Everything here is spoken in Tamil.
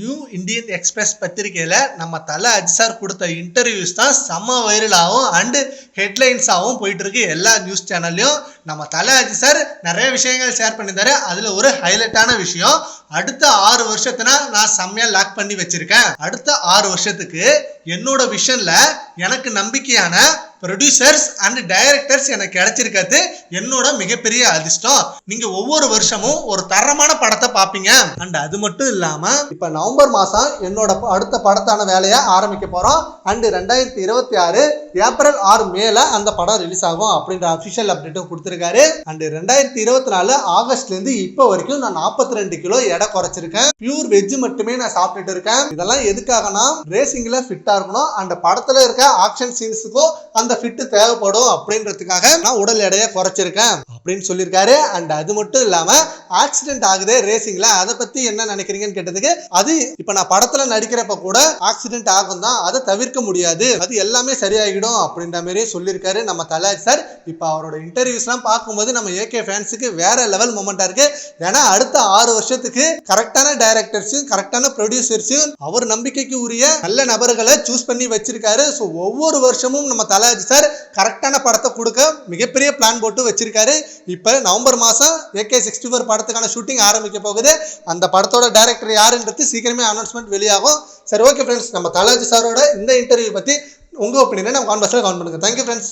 நியூ இந்தியன் எக்ஸ்பிரஸ் பத்திரிகையில் நம்ம தலை அஜி சார் கொடுத்த இன்டர்வியூஸ் தான் செம்ம வைரலாகவும் அண்டு ஹெட்லைன்ஸாகவும் போயிட்டுருக்கு. எல்லா நியூஸ் சேனல்லையும் நம்ம தலை அஜி சார் நிறைய விஷயங்கள் ஷேர் பண்ணியிருந்தாரு. அதில் ஒரு ஹைலைட்டான விஷயம் அடுத்த ஆறு வருஷத்துல நான் செம்மையா லாக் பண்ணி வச்சிருக்கேன். அடுத்த ஆறு வருஷத்துக்கு என்னோட விஷன்ல எனக்கு நம்பிக்கையான ப்ரொடியூசர்ஸ் அண்ட் டைரக்டர்ஸ் எனக்கு கிடைச்சிருக்கிறது என்னோட மிகப்பெரிய அதிர்ஷ்டம். நீங்க ஒவ்வொரு வருஷமும் ஒரு தரமான படத்தை பார்ப்பீங்க அண்ட் அது மட்டும் இல்லாம இப்ப நவம்பர் மாசம் என்னோட ப- அடுத்த படத்தான வேலையை ஆரம்பிக்க போறோம். அண்ட் ரெண்டாயிரத்தி இருபத்தி ஆறு ஏப்ரல் ஆறு மேல அந்த படம் ரிலீஸ் ஆகும் அப்படின்ற அபிஷியல் அப்டேட்டும் கொடுத்துருக்காரு. அண்ட் ரெண்டாயிரத்தி இருபத்தி நாலு ஆகஸ்ட்ல இருந்து இப்போ வரைக்கும் நான் 42 ரெண்டு கிலோ எடை குறைச்சிருக்கேன். பியூர் வெஜ் மட்டுமே நான் சாப்பிட்டுட்டு இருக்கேன். இதெல்லாம் எதுக்காகனா ரேசிங்ல ஃபிட்டா இருக்கணும். அந்த படத்துல இருக்க ஆக்ஷன் சீன்ஸுக்கும் அந்த ஃபிட் தேவைப்படும் அப்படின்றதுக்காக நான் உடல் எடையை குறைச்சிருக்கேன் அப்படின்னு சொல்லியிருக்காரு. அண்ட் அது மட்டும் இல்லாம ஆக்சிடென்ட் ஆகுது ரேசிங்ல அதை பத்தி என்ன நினைக்கிறீங்கன்னு கேட்டதுக்கு அது இப்ப நான் படத்துல நடிக்கிறப்ப கூட ஆக்சிடென்ட் ஆகும் தான். அதை தவிர்க்க முடியாது. அது எல்லாமே சரியாகிடும் அப்படின்ற மாதிரியே சொல்லியிருக்காரு நம்ம தலை சார் இப்போ அவரோட இன்டர்வியூஸ்லாம் பார்க்கும்போது நம்ம ஏகே ஃபேன்ஸுக்கு வேற லெவல் மூமெண்டா இருக்கு. ஏன்னா அடுத்த ஆறு வருஷத்துக்கு கரெக்டான டைரக்டர்ஸையும் கரெக்டான ப்ரொடியூசர்ஸையும் அவர் நம்பிக்கைக்கு உரிய நல்ல நபர்களை சூஸ் பண்ணி வச்சிருக்காரு. ஸோ ஒவ்வொரு வருஷமும் நம்ம தலாஜி சார் கரெக்டான படத்தை கொடுக்க மிகப்பெரிய பிளான் போட்டு வச்சிருக்காரு. இப்போ நவம்பர் மாதம் ஏகே சிக்ஸ்டி ஃபோர் படத்துக்கான ஷூட்டிங் ஆரம்பிக்க போகுது. அந்த படத்தோட டைரக்டர் யாருன்றது சீக்கிரமே அனௌன்ஸ்மெண்ட் வெளியாகும். சரி ஓகே ஃப்ரெண்ட்ஸ் நம்ம தலாஜி சாரோட இந்த இன்டர்வியூ பற்றி உங்கள் ஒப்பீனியனை நம்ம கான்வர்ஸில் கவுண்ட் பண்ணுங்கள் தேங்க்யூ ஃப்ரெண்ட்ஸ்